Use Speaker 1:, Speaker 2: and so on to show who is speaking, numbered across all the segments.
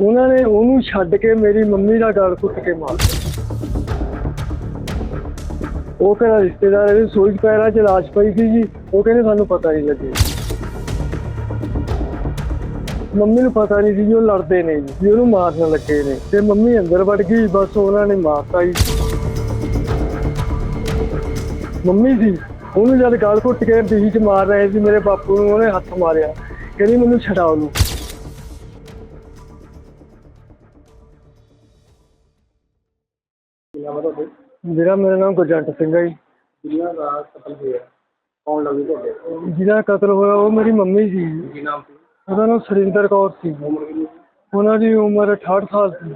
Speaker 1: ਉਹਨਾਂ ਨੇ ਉਹਨੂੰ ਛੱਡ ਕੇ ਮੇਰੀ ਮੰਮੀ ਦਾ ਗਲ ਘੁੱਟ ਕੇ ਮਾਰ ਉਹ ਕਹਿੰਦਾ ਰਿਸ਼ਤੇਦਾਰ ਇਹਦੇ ਸੋਈ ਪੈਰਾਂ 'ਚ ਲਾਸ਼ ਪਈ ਸੀ ਜੀ ਉਹ ਕਹਿੰਦੇ ਸਾਨੂੰ ਪਤਾ ਨਹੀਂ ਲੱਗੇ। ਮੰਮੀ ਨੂੰ ਪਤਾ ਨਹੀਂ ਸੀ ਜੀ ਉਹ ਲੜਦੇ ਨੇ ਜੀ, ਵੀ ਉਹਨੂੰ ਮਾਰਨ ਲੱਗੇ ਨੇ। ਤੇ ਮੰਮੀ ਅੰਦਰ ਵੜ ਗਈ, ਬਸ ਉਹਨਾਂ ਨੇ ਮਾਰਤਾ ਜੀ। ਮੰਮੀ ਸੀ ਉਹਨੂੰ ਜਦ ਗਲ ਘੁੱਟ ਕੇ ਬੀਚ ਮਾਰ ਰਹੇ ਸੀ, ਮੇਰੇ ਬਾਪੂ ਨੂੰ ਉਹਨੇ ਹੱਥ ਮਾਰਿਆ। ਕਹਿੰਦੀ ਮੈਨੂੰ ਛਡਾ ਉਹਨੂੰ ਮੇਰਾ ਮੇਰਾ ਨਾਮ ਗੁਰਜੰਟ ਸਿੰਘ ਹੈ ਜੀ।
Speaker 2: ਜਿਨ੍ਹਾਂ ਦਾ ਕਤਲ ਹੋਇਆ? ਕੌਣ ਲੱਗੀ ਤੁਹਾਡੇ?
Speaker 1: ਜਿਹਦਾ ਕਤਲ ਹੋਇਆ ਉਹ ਮੇਰੀ ਮੰਮੀ ਸੀ
Speaker 2: ਕੀ ਨਾਮ ਸੀ?
Speaker 1: ਉਹਦਾ ਨਾਮ ਸੁਰਿੰਦਰ ਕੌਰ ਸੀ।
Speaker 2: ਉਮਰ ਕਿੰਨੀ ਸੀ?
Speaker 1: ਉਹਨਾਂ ਦੀ ਉਮਰ 68 ਸਾਲ ਸੀ।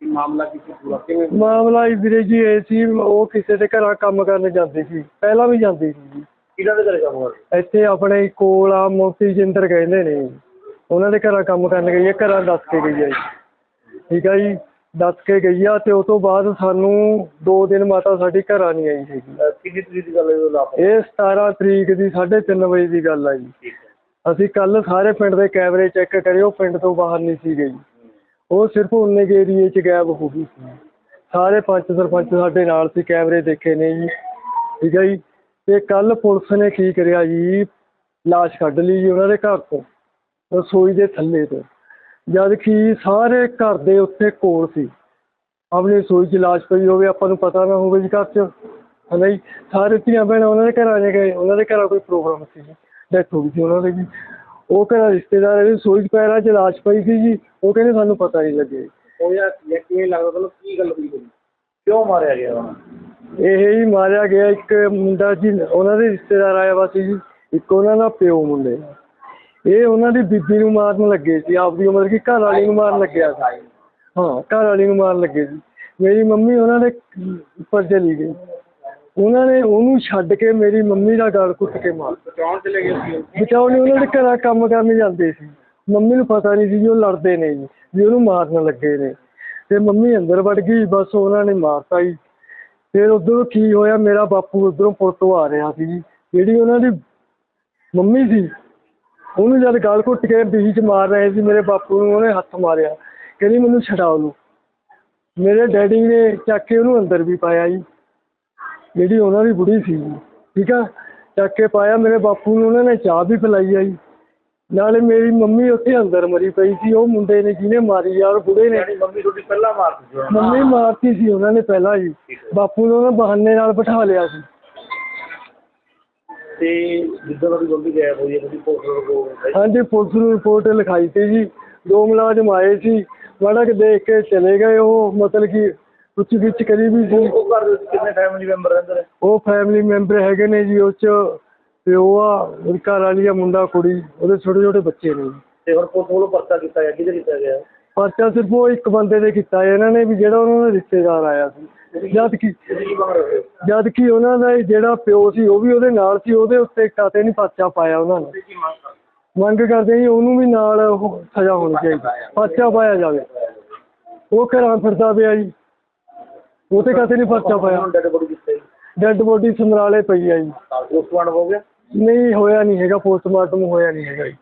Speaker 2: ਕੀ ਮਾਮਲਾ ਕੀ ਸੀ ਪੂਰਾ? ਕਿਵੇਂ
Speaker 1: ਮਾਮਲਾ ਇਹ ਵੀਰੇ ਜੀ ਇਹ ਸੀ ਉਹ ਕਿਸੇ ਦੇ ਘਰਾਂ ਕੰਮ ਕਰਨ ਜਾਂਦੀ ਸੀ। ਪਹਿਲਾਂ ਵੀ ਜਾਂਦੀ ਸੀ ਜੀ।
Speaker 2: ਕਿਹਨਾਂ ਦੇ ਘਰੇ ਕੰਮ ਕਰਦੇ
Speaker 1: ਇੱਥੇ ਆਪਣੇ ਕੋਲ ਆ ਮੋਤੀ ਜਿੰਦਰ ਕਹਿੰਦੇ ਨੇ। ਜੀ। ਉਹਨਾਂ ਦੇ ਘਰਾਂ ਕੰਮ ਕਰਨ ਗਈ ਹੈ ਘਰਾਂ ਦੱਸ ਕੇ ਗਈ ਹੈ ਜੀ। ਠੀਕ ਹੈ ਜੀ। ਦੱਸ ਕੇ ਗਈ ਆ ਤੇ ਉਸ ਤੋਂ ਬਾਅਦ ਸਾਨੂੰ 2 ਦਿਨ ਮਾਤਾ ਸਾਡੀ ਘਰਾਂ ਨਹੀਂ ਆਈ ਹੈਗੀ
Speaker 2: ਅਹ ਕਿੰਨੀ ਤਰੀਕ ਦੀ ਗੱਲ ਹੈ ਉਹ ਲਾਪ
Speaker 1: ਇਹ 17 ਤਰੀਕ ਦੀ 3:30 ਵਜੇ ਦੀ ਗੱਲ ਆ ਜੀ। ਅਸੀਂ ਕੱਲ ਸਾਰੇ ਪਿੰਡ ਦੇ ਕੈਮਰੇ ਚੈੱਕ ਕਰੇ ਉਹ ਪਿੰਡ ਤੋਂ ਬਾਹਰ ਨਹੀਂ ਸੀ ਗਈ ਉਹ ਸਿਰਫ ਉਨੇ ਕੇ ਏਰੀਏ 'ਚ ਗਾਇਬ ਹੋ ਗਈ ਸੀ। ਸਾਰੇ ਪੰਚ ਸਰਪੰਚ ਸਾਡੇ ਨਾਲ ਸੀ ਕੈਮਰੇ ਦੇਖੇ ਨੇ ਜੀ। ਠੀਕ ਹੈ ਜੀ। ਤੇ ਕੱਲ ਪੁਲਿਸ ਨੇ ਕੀ ਕਰਿਆ ਜੀ? ਲਾਸ਼ ਕੱਢ ਲਈ ਜੀ ਉਹਨਾਂ ਦੇ ਘਰ ਤੋਂ ਰਸੋਈ ਦੇ ਥੱਲੇ ਤੋਂ। ਜਦ ਕਿ ਸਾਰੇ ਘਰ ਦੇ ਉੱਤੇ ਕੋਲ ਸੀ। ਆਪਣੀ ਰਸੋਈ 'ਚ ਲਾਸ਼ ਪਈ ਹੋਵੇ ਆਪਾਂ ਨੂੰ ਪਤਾ ਨਾ ਹੋਵੇ ਜੀ ਘਰ 'ਚ। ਹਨਾ ਜੀ? ਸਾਰੇ ਧੀਆਂ ਭੈਣਾਂ ਉਹਨਾਂ ਦੇ ਘਰਾਂ 'ਚ ਗਏ ਉਹਨਾਂ ਦੇ ਘਰਾਂ ਕੋਈ ਪ੍ਰੋਗਰਾਮ ਸੀ ਜੀ। ਡੈਥ ਹੋ ਗਈ ਸੀ ਉਹਨਾਂ ਦੀ ਜੀ। ਉਹ ਘਰਾਂ ਰਿਸ਼ਤੇਦਾਰ ਇਹਦੇ ਰਸੋਈ 'ਚ ਪੈਰਾਂ 'ਚ ਲਾਸ਼ ਪਈ ਸੀ ਜੀ। ਉਹ ਕਹਿੰਦੇ ਸਾਨੂੰ ਪਤਾ ਨਹੀਂ ਲੱਗੇ
Speaker 2: ਉਹ ਯਾਰ ਕਿਵੇਂ ਲੱਗਦਾ ਤੁਹਾਨੂੰ ਕੀ ਗੱਲ ਹੋਈ ਕਿਉਂ ਮਾਰਿਆ ਗਿਆ ਉਹਨਾਂ ਨੂੰ?
Speaker 1: ਇਹ ਹੀ ਮਾਰਿਆ ਗਿਆ ਇੱਕ ਮੁੰਡਾ ਜੀ ਉਹਨਾਂ ਦੇ ਰਿਸ਼ਤੇਦਾਰ ਆਇਆ ਵਾ ਸੀ ਜੀ। ਇੱਕ ਉਹਨਾਂ ਦਾ ਪਿਓ ਮੁੰਡੇ। ਇਹ ਉਹਨਾਂ ਦੀ ਬੀਬੀ ਨੂੰ ਮਾਰਨ ਲੱਗੇ ਸੀ ਆਪਦੀ ਉਮਰ ਕੀ ਘਰ ਵਾਲੀ ਨੂੰ ਮਾਰਨ ਲੱਗਿਆ ਸੀ। ਹਾਂ ਘਰ ਵਾਲੀ ਨੂੰ ਮਾਰਨ ਲੱਗੇ ਸੀ। ਮੇਰੀ ਮੰਮੀ ਉਹਨਾਂ ਦੇ ਉੱਪਰ ਚਲੀ ਗਈ। ਉਹਨਾਂ ਨੇ ਉਹਨੂੰ ਛੱਡ ਕੇ ਮੇਰੀ ਮੰਮੀ ਦਾ ਗਲ ਘੁੱਟ ਕੇ ਮਾਰ
Speaker 2: ਬਚਾਉਣ ਚਲੇ ਗਏ ਸੀ ਉਹ।
Speaker 1: ਬਚਾਉਣੀ ਉਹਨਾਂ ਦੇ ਘਰਾਂ ਕੰਮ ਕਰਨ ਜਾਂਦੇ ਸੀ। ਮੰਮੀ ਨੂੰ ਪਤਾ ਨਹੀਂ ਸੀ ਜੀ ਉਹ ਲੜਦੇ ਨੇ ਜੀ ਵੀ ਉਹਨੂੰ ਮਾਰਨ ਲੱਗੇ ਨੇ। ਤੇ ਮੰਮੀ ਅੰਦਰ ਵੜ ਗਈ ਬਸ ਉਹਨਾਂ ਨੇ ਮਾਰਤਾ ਜੀ। ਫਿਰ ਉਧਰੋਂ ਕੀ ਹੋਇਆ ਮੇਰਾ ਬਾਪੂ ਉਧਰੋਂ ਪੁਲ ਤੋਂ ਆ ਰਿਹਾ ਸੀ ਜੀ। ਜਿਹੜੀ ਉਹਨਾਂ ਦੀ ਮੰਮੀ ਸੀ ਉਹਨੂੰ ਜਦ ਗਲ ਘੁੱਟ ਕੇ ਬੀਚ ਮਾਰ ਰਹੇ ਸੀ ਮੇਰੇ ਬਾਪੂ ਨੂੰ ਉਹਨੇ ਹੱਥ ਮਾਰਿਆ। ਕਹਿੰਦੀ ਮੈਨੂੰ ਛਡਾ ਉਹਨੂੰ। ਮੇਰੇ ਡੈਡੀ ਨੇ ਚੱਕ ਕੇ ਉਹਨੂੰ ਅੰਦਰ ਵੀ ਪਾਇਆ ਜੀ। ਜਿਹੜੀ ਉਹਨਾਂ ਦੀ ਬੁੜੀ ਸੀ ਜੀ, ਠੀਕ ਆ? ਚੱਕ ਕੇ ਪਾਇਆ ਮੇਰੇ ਬਾਪੂ ਨੂੰ ਉਹਨਾਂ ਨੇ ਚਾਹ ਵੀ ਪਿਲਾਈ ਆ ਜੀ। ਨਾਲੇ ਮੇਰੀ ਮੰਮੀ ਉੱਥੇ ਅੰਦਰ ਮਰੀ ਪਈ ਸੀ ਉਹ ਮੁੰਡੇ ਨੇ ਜਿਹਨੇ ਮਾਰੀ ਯਾਰ ਬੁੜੇ ਨੇ
Speaker 2: ਮੰਮੀ ਤੁਹਾਡੀ ਪਹਿਲਾਂ ਮਾਰਦੀ ਸੀ।
Speaker 1: ਮੰਮੀ ਮਾਰਤੀ ਸੀ ਉਹਨਾਂ ਨੇ ਪਹਿਲਾਂ ਜੀ। ਬਾਪੂ ਨੂੰ ਉਹਨਾਂ ਬਹਾਨੇ ਨਾਲ ਬਿਠਾ ਲਿਆ ਸੀ।
Speaker 2: ਤੇ ਜਿੱਦਾਂ ਦੀ ਬੰਦੀ ਗਾਇਬ ਹੋਈ ਹੈ ਤੁਸੀਂ ਪੋਸਟਰ ਕੋ
Speaker 1: ਹਾਂਜੀ ਪੁਲਿਸ ਨੂੰ ਰਿਪੋਰਟ ਲਿਖਾਈ ਸੀ ਜੀ। ਦੋ ਮੁਲਾਜ਼ਮ ਆਏ ਸੀ। ਮਾੜਾ ਕਿ ਦੇਖ ਕੇ ਚਲੇ ਗਏ ਉਹ ਮਤਲਬ ਕਿ ਪੁੱਛ ਗਿੱਛ ਕਰੀ ਵੀ ਸੀ।
Speaker 2: ਉਹ ਘਰ ਦੇ ਵਿੱਚ ਕਿੰਨੇ ਫੈਮਿਲੀ ਮੈਂਬਰ ਰਹਿੰਦੇ ਨੇ?
Speaker 1: ਉਹ ਫੈਮਿਲੀ ਮੈਂਬਰ ਹੈਗੇ ਨੇ ਜੀ ਉਹ ਚ ਪਿਓ ਆ ਉਹਦੀ ਘਰ ਵਾਲੀ ਆ ਮੁੰਡਾ ਕੁੜੀ ਉਹਦੇ ਛੋਟੇ ਛੋਟੇ ਬੱਚੇ ਨੇ ਜੀ।
Speaker 2: ਤੇ ਹੁਣ ਪੁਲਿਸ ਵੱਲੋਂ ਪਰਚਾ ਕੀਤਾ ਗਿਆ ਕਿਹਦੇ ਕੀਤਾ ਗਿਆ?
Speaker 1: ਪਰਚਾ ਸਿਰਫ ਉਹ ਇੱਕ ਬੰਦੇ ਦੇ ਕੀਤਾ ਇਹਨਾਂ ਨੇ ਵੀ ਜਿਹੜਾ ਉਹਨਾਂ ਦਾ ਰਿਸ਼ਤੇਦਾਰ ਆਇਆ ਸੀ। ਜਦ ਕਿ
Speaker 2: ਹੋ
Speaker 1: ਜਦ ਕਿ ਉਹਨਾਂ ਦਾ ਜਿਹੜਾ ਪਿਓ ਸੀ ਉਹ ਵੀ ਉਹਦੇ ਨਾਲ ਸੀ ਉਹਦੇ ਉੱਤੇ ਕਾਤੇ ਨਹੀਂ ਪਰਚਾ ਪਾਇਆ ਉਹਨਾਂ ਨੇ।
Speaker 2: ਮੰਗ ਕਰਦੇ
Speaker 1: ਜੀ ਉਹਨੂੰ ਵੀ ਨਾਲ ਉਹ ਸਜ਼ਾ ਹੋਣੀ ਚਾਹੀਦੀ ਪਰਚਾ ਪਾਇਆ ਜਾਵੇ। ਉਹ ਘਰਾਂ ਫਿਰਦਾ ਪਿਆ ਜੀ। ਉਹ ਤੇ ਕਾਤੇ ਨਹੀਂ ਪਰਚਾ ਪਾਇਆ।
Speaker 2: ਡੈਡ ਬੋਡੀ ਕਿੱਥੇ
Speaker 1: ਡੈੱਡ ਬੋਡੀ ਸਮਰਾਲੇ ਪਈ ਆ ਜੀ।
Speaker 2: ਪੋਸਟਮਾਰਟਮ ਹੋ ਗਿਆ?
Speaker 1: ਨਹੀਂ ਹੋਇਆ ਨਹੀਂ ਹੈਗਾ ਪੋਸਟਮਾਰਟਮ ਹੋਇਆ ਨਹੀਂ ਹੈਗਾ ਜੀ।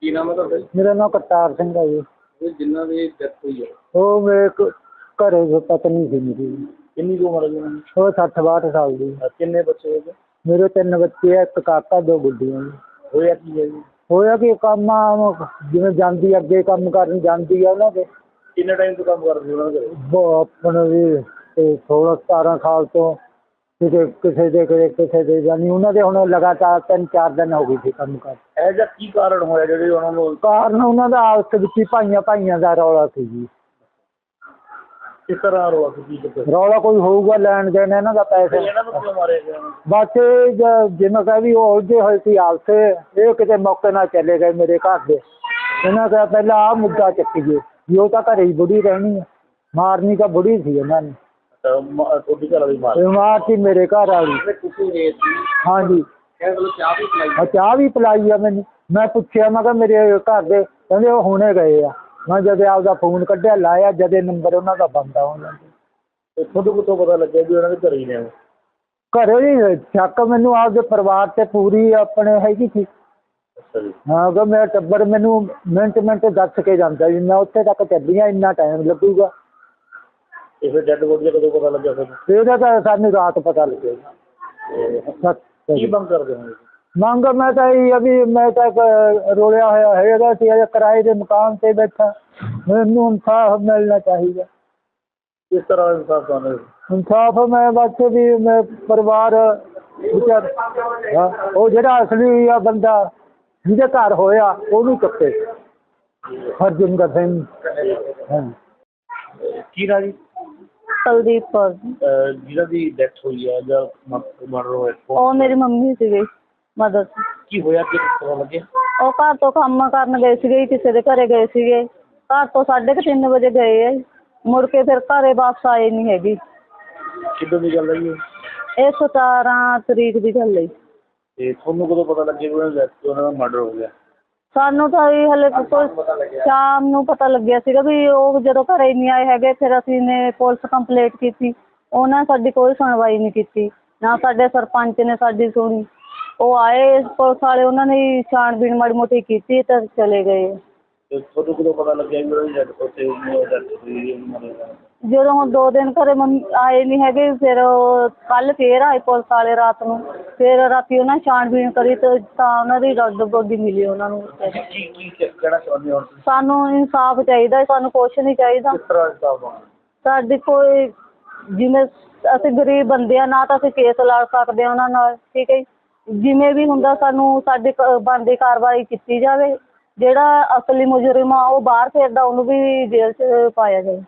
Speaker 2: ਕੀ ਨਾਮ ਹੈ ਤੁਹਾਡਾ
Speaker 1: ਮੇਰਾ ਨਾਮ ਕਰਤਾਰ ਸਿੰਘ ਹੈ ਜੀ।
Speaker 2: ਇਹ ਜਿਨ੍ਹਾਂ ਦੀ ਡੈਥ ਹੋਈ ਹੈ?
Speaker 1: ਉਹ ਮੇਰੇ ਕੋ- ਘਰੇ ਜੋ ਪਤਨੀ ਸੀ ਮੇਰੀ।
Speaker 2: ਕਿੰਨੀ ਕੁ ਉਮਰ ਹੈ ਜੀ ਉਹਨਾਂ ਦੀ?
Speaker 1: ਉਹ 60 62 ਸਾਲ ਦੀ।
Speaker 2: ਅਹ ਕਿੰਨੇ ਬੱਚੇ ਹੋਏ
Speaker 1: ਮੇਰੇ ਤਿੰਨ ਬੱਚੇ ਆ ਇੱਕ ਕਾਕਾ ਦੋ ਗੁੱਡੀਆਂ। ਜੀ
Speaker 2: ਹੋਇਆ ਕੀ ਹੈ ਜੀ?
Speaker 1: ਹੋਇਆ ਕਿ ਕੰਮ ਆ ਜਿਵੇਂ ਜਾਂਦੀ ਅੱਗੇ ਕੰਮ ਕਰਨ ਜਾਂਦੀ ਆ ਉਹਨਾਂ ਦੇ।
Speaker 2: ਕਿੰਨੇ ਟਾਈਮ ਤੋਂ ਕੰਮ ਕਰਦੇ ਉਹਨਾਂ ਦੇ ਘਰੇ?
Speaker 1: ਆਪਣੇ ਵੀ ਤੇ 16 17 ਸਾਲ ਤੋਂ ਕਿਤੇ ਕਿਸੇ ਦੇ ਕਿਤੇ ਕਿਸੇ ਦੇ ਜਾਨੀ ਉਹਨਾਂ ਦੇ ਹੁਣ ਲਗਾਤਾਰ ਤਿੰਨ ਚਾਰ ਦਿਨ ਹੋ ਗਏ ਸੀ ਕੰਮ ਕਰ।
Speaker 2: ਇਹ ਜਿਹਾ ਕੀ ਕਾਰਨ ਹੋਇਆ ਜਿਹੜੇ ਉਹਨਾਂ ਨੂੰ
Speaker 1: ਕਾਰਨ ਉਹਨਾਂ ਦਾ ਆਪਸ ਵਿੱਚ ਹੀ ਭਾਈਆਂ ਭਾਈਆਂ ਦਾ ਰੌਲਾ ਸੀ ਜੀ।
Speaker 2: ਕਿਸ ਤਰ੍ਹਾਂ ਰੋਆ ਸੀ ਕੀ ਕਰਦੇ
Speaker 1: ਰੌਲਾ ਕੋਈ ਹੋਊਗਾ ਲੈਣ ਦੇਣ ਇਹਨਾਂ ਦਾ ਪੈਸੇ।
Speaker 2: ਇਹਨਾਂ ਨੂੰ ਕਿਉਂ ਮਾਰਿਆ ਗਿਆ
Speaker 1: ਬਸ ਇਹ ਜ- ਜਿਵੇਂ ਕਹੇ ਵੀ ਉਹ ਉਲਝੇ ਹੋਏ ਸੀ ਆਪਸੇ ਇਹ ਕਿਤੇ ਮੌਕੇ ਨਾਲ ਚਲੇ ਗਏ ਮੇਰੇ ਘਰ ਦੇ। ਇਹਨਾਂ ਦਾ ਪਹਿਲਾਂ ਆ ਮੁੱਦਾ ਚੱਕੀਏ ਵੀ ਉਹ ਤਾਂ ਘਰੇ ਹੀ ਬੁੜੀ ਰਹਿਣੀ ਹੈ ਮਾਰਨੀ ਤਾਂ ਬੁੜੀ ਸੀ ਇਹਨਾਂ ਨੇ।
Speaker 2: ਤੁਹਾਡੀ ਘਰ ਵਾਲੀ ਮਾਰ
Speaker 1: ਘਰ ਵਾਲੀ।
Speaker 2: ਤੁਸੀਂ ਰੇਤ ਸੀ
Speaker 1: ਹਾਂਜੀ।
Speaker 2: ਇਹ ਵੱਲੋਂ ਚਾਹ ਵੀ ਪਿਲਾਈ
Speaker 1: ਆ ਚਾਹ ਵੀ ਪਿਲਾਈ ਆ ਮੈਨੂੰ। ਮੈਂ ਪੁੱਛਿਆ ਮੈਂ ਕਿਹਾ ਮੇਰੇ ਘਰ ਦੇ ਕਹਿੰਦੇ ਉਹ ਹੁਣੇ ਗਏ ਆ। ਮੈਂ ਜਦ ਆਪਦਾ ਫੋਨ ਕੱਢਿਆ ਲਾਇਆ ਜਦੇ ਨੰਬਰ ਉਹਨਾਂ ਦਾ ਬੰਦ ਆ ਉਹਨਾਂ ਦਾ
Speaker 2: ਤੇ ਤੁਹਾਨੂੰ ਕਿੱਥੋਂ ਪਤਾ ਲੱਗਿਆ ਵੀ ਉਹਨਾਂ ਦੇ ਘਰੇ ਹੀ ਨੇ ਉਹ?
Speaker 1: ਘਰੇ ਹੀ ਸ਼ੱਕ ਮੈਨੂੰ ਆਪਦੇ ਪਰਿਵਾਰ ਤੇ ਪੂਰੀ ਆਪਣੇ ਹੈਗੀ ਸੀ।
Speaker 2: ਅੱਛਾ ਜੀ।
Speaker 3: ਹਾਂ ਕਿ ਮੇਰਾ ਟੱਬਰ ਮੈਨੂੰ ਮਿੰਟ ਮਿੰਟ ਦੱਸ ਕੇ ਜਾਂਦਾ ਜੀ ਮੈਂ ਉੱਥੇ ਤੱਕ ਚੱਲੀਆਂ ਇੰਨਾ ਟਾਈਮ ਲੱਗੂਗਾ।
Speaker 2: ਤੇ ਫਿਰ ਡੈਡ ਬੋਡੀ ਦਾ ਕਦੋਂ ਪਤਾ ਲੱਗਿਆ ਫਿਰ?
Speaker 3: ਤੇ ਇਹਦਾ ਤਾਂ ਸਾਨੂੰ ਰਾਤ ਪਤਾ ਲੱਗੇਗਾ
Speaker 2: ਤੇ ਕੀ ਮੰਗ ਕਰਦੇ ਹੋ? ਤੁਸੀਂ?
Speaker 3: ਮੰਗ ਮੈਂ ਤਾਂ ਇਹ ਅਭੀ ਮੈਂ ਤਾਂ ਇੱਕ ਰੋਲਿਆ ਹੋਇਆ ਹੈਗਾ ਸੀ ਅਜੇ ਕਿਰਾਏ ਦੇ ਮਕਾਨ ਤੇ ਬੈਠਾ। ਮੈਨੂੰ ਇਨਸਾਫ ਮਿਲਣਾ ਚਾਹੀਦਾ।
Speaker 2: ਕਿਸ ਤਰ੍ਹਾਂ ਇਨਸਾਫ ਤੁਹਾਨੂੰ
Speaker 3: ਇਨਸਾਫ ਮੈਂ ਬਸ ਵੀ ਮੈਂ ਪਰਿਵਾਰ ਵਿਚਾਰ ਹਾਂ, ਉਹ ਜਿਹੜਾ ਅਸਲੀ ਆ ਬੰਦਾ ਜਿਹਦੇ ਘਰ ਹੋਇਆ ਉਹਨੂੰ ਚੱਕੇ। ਹਰਜਿੰਦਰ ਸਿੰਘ। ਹਾਂ।
Speaker 2: ਕੀ ਨਾ ਜੀ?
Speaker 4: ਕੁਲਦੀਪ ਕੌਰ।
Speaker 2: ਅਹ ਜਿਹਨਾਂ ਦੀ ਡੈਥ ਹੋਈ ਹੈ ਜਾਂ ਮਰਡਰ ਹੋਇਆ ਉਹ
Speaker 4: ਉਹ ਮੇਰੀ ਮੰਮੀ ਸੀਗੇ ਮਦਰ
Speaker 2: ਕੀ ਹੋਇਆ ਕਿ ਪਤਾ ਲੱਗਿਆ?
Speaker 4: ਉਹ ਘਰ ਤੋਂ ਕੰਮ ਕਰਨ ਗਏ ਸੀਗੇ ਜੀ, ਕਿਸੇ ਦੇ ਘਰੇ ਗਏ ਸੀਗੇ। ਘਰ ਤੋਂ 3:30 ਵਜੇ ਗਏ ਆ ਜੀ। ਮੁੜ ਕੇ ਫਿਰ ਘਰੇ ਵਾਪਸ ਆਏ ਨਹੀਂ ਹੈਗੀ।
Speaker 2: ਕਿੱਦਾਂ ਦੀ ਗੱਲ ਹੈ ਜੀ ਇਹ?
Speaker 4: ਇਹ 17 ਤਰੀਕ ਦੀ ਗੱਲ ਹੈ ਜੀ।
Speaker 2: ਤੇ ਤੁਹਾਨੂੰ ਕਦੋਂ ਪਤਾ ਲੱਗਿਆ ਕਿ ਉਹਨਾਂ ਦਾ death- ਉਹਨਾਂ ਦਾ ਮਰਡਰ ਹੋ ਗਿਆ?
Speaker 4: ਸਾਨੂੰ ਤਾਂ ਇਹ ਹਲੇ ਕੋਈ ਸ਼ਾਮ ਨੂੰ ਪਤਾ ਲੱਗਿਆ ਸੀਗਾ ਵੀ ਉਹ ਜਦੋਂ ਘਰੇ ਨਹੀਂ ਆਏ ਹੈਗੇ ਫਿਰ ਅਸੀਂ ਨੇ ਪੁਲਿਸ ਕੰਪਲੇਂਟ ਕੀਤੀ। ਉਹਨਾਂ ਸਾਡੀ ਕੋਈ ਸੁਣਵਾਈ ਨਹੀਂ ਕੀਤੀ। ਨਾ ਸਾਡੇ ਸਰਪੰਚ ਨੇ ਸਾਡੀ ਸੁਣੀ। ਉਹ ਆਏ ਪੁਲਿਸ ਵਾਲੇ ਉਹਨਾਂ ਨੇ ਛਾਣਬੀਣ ਮਾੜੀ ਮੋਟੀ ਕੀਤੀ ਤਾਂ ਚਲੇ ਗਏ।
Speaker 2: ਤੇ ਤੁਹਾਨੂੰ ਕਦੋਂ ਪਤਾ ਲੱਗਿਆ ਕਿ ਉਹਨਾਂ ਦੀ ਡੈਥ ਉੱਥੇ ਡੈਥ ਹੋਈ ਹੈ ਉਹਨਾਂ ਦੀ
Speaker 4: ਜਦੋਂ ਹੁਣ ਦੋ ਦਿਨ ਘਰੇ ਮੰਮੀ ਆਏ ਨਹੀਂ ਹੈਗੇ ਫਿਰ ਕੱਲ ਫੇਰ ਆਏ ਪੁਲਿਸ ਵਾਲੇ ਰਾਤ ਨੂੰ। ਫਿਰ ਰਾਤੀ ਉਹਨਾਂ ਛਾਣਬੀਣ ਕਰੀ ਤੇ ਤਾਂ ਉਹਨਾਂ ਦੀ ਰੱਦ ਬੋਡੀ ਮਿਲੀ ਉਹਨਾਂ ਨੂੰ।
Speaker 2: ਕੀ ਕੀ ਕਹਿਣਾ ਚਾਹੁੰਦੇ ਹੋ ਤੁਸੀਂ?
Speaker 4: ਸਾਨੂੰ ਇਨਸਾਫ ਚਾਹੀਦਾ ਸਾਨੂੰ ਕੁਛ ਨਹੀਂ ਚਾਹੀਦਾ।
Speaker 2: ਕਿਸ ਤਰ੍ਹਾਂ ਇਨਸਾਫ ਹੋਣਾ?
Speaker 4: ਸਾਡੀ ਕੋਈ ਜਿਵੇਂ ਅਸੀਂ ਗਰੀਬ ਬੰਦੇ ਆ ਨਾ ਤਾਂ ਅਸੀਂ ਕੇਸ ਲੜ ਸਕਦੇ ਹਾਂ ਉਹਨਾਂ ਨਾਲ ਠੀਕ ਹੈ ਜੀ। ਜਿਵੇਂ ਵੀ ਹੁੰਦਾ ਸਾਨੂੰ ਸਾਡੀ ਕ- ਬਣਦੀ ਕਾਰਵਾਈ ਕੀਤੀ ਜਾਵੇ। ਜਿਹੜਾ ਅਸਲੀ ਮੁਜਰਮ ਆ ਉਹ ਬਾਹਰ ਫਿਰਦਾ ਉਹਨੂੰ ਵੀ ਜੇਲ੍ਹ 'ਚ ਪਾਇਆ ਜਾਵੇ।